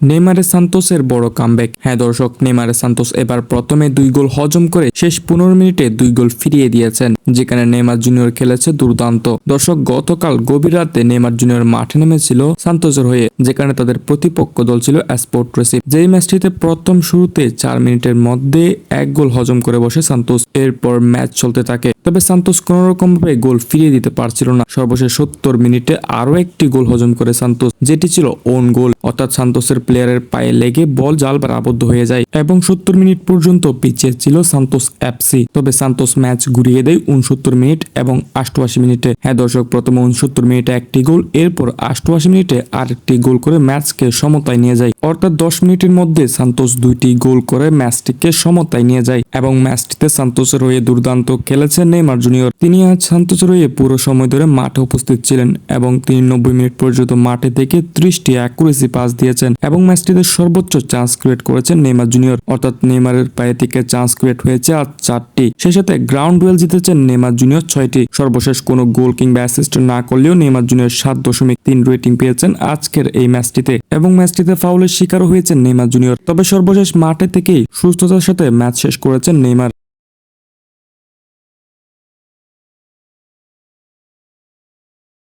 নেইমারে সান্তোসের বড় কামব্যাক হ্যাঁ দর্শক, নেইমারে সান্তোস এবার প্রথমে দুই গোল হজম করে শেষ পনেরো মিনিটে দুই গোল ফিরিয়ে দিয়েছেন, যেখানে নেমার জুনিয়র খেলেছে দুর্দান্ত। দর্শক, গতকাল গভীর রাতে নেইমার জুনিয়র মাঠে নেমেছিল সান্তোসের হয়ে, যেখানে তাদের প্রতিপক্ষ দল ছিল স্পোর্ট রেসিভ যেই ম্যাচটিতে প্রথম শুরুতে চার মিনিটের মধ্যে এক গোল হজম করে বসে সান্তোস। এরপর ম্যাচ চলতে থাকে। তবে সান্তোস কোনোরকমভাবে রকম ভাবে গোল ফিরিয়ে দিতে পারছিল না। সর্বশেষ সত্তর মিনিটে আরও একটি গোল হজম করে সান্তোস, যেটি ছিল ওন গোল অর্থাৎ সান্তোসের প্লেয়ারের পায়ে লেগে বল জালবার আবদ্ধ হয়ে যায়। এবং সত্তর মিনিট পর্যন্ত পিছিয়ে ছিল সান্তোস এফসি তবে সান্তোস ম্যাচ ঘুরিয়ে দেয় উনসত্তর মিনিট এবং অষ্টআশি মিনিটে। হ্যাঁ দর্শক, প্রথমে উনসত্তর মিনিটে একটি গোল, এরপর অষ্টআশি মিনিটে আরেকটি গোল করে ম্যাচকে সমতায় নিয়ে যায়। অর্থাৎ দশ মিনিটের মধ্যে সান্তোস দুইটি গোল করে ম্যাচটিকে সমতায় নিয়ে যায় এবং ম্যাচটিতে সান্তোসের হয়ে দুর্দান্ত খেলেছেন নেইমার জুনিয়র। তিনি আজ সান্তোসের হয়ে পুরো সময় ধরে মাঠে উপস্থিত ছিলেন এবং তিনি নব্বই মিনিট পর্যন্ত মাঠে থেকে ত্রিশটি অ্যাকুরেসি পাস দিয়েছেন এবং ম্যাচটিতে সর্বোচ্চ চান্স ক্রিয়েট করেছেন নেইমার জুনিয়র। অর্থাৎ নেইমারের পায়ে থেকে চান্স ক্রিয়েট হয়েছে আর চারটি। সেই সাথে গ্রাউন্ড ডুয়েল জিতেছেন নেইমার জুনিয়র ছয়টি। সর্বশেষ কোনো গোল কিংবা অ্যাসিস্ট না করলেও নেইমার জুনিয়র সাত দশমিক তিন রেটিং পেয়েছেন আজকের এই ম্যাচটিতে এবং ম্যাচটিতে ফাউলের শিকারও হয়েছে নেইমার জুনিয়র তবে সর্বশেষ মাঠে থেকেই সুস্থতার সাথে ম্যাচ শেষ করেছেন নেইমার।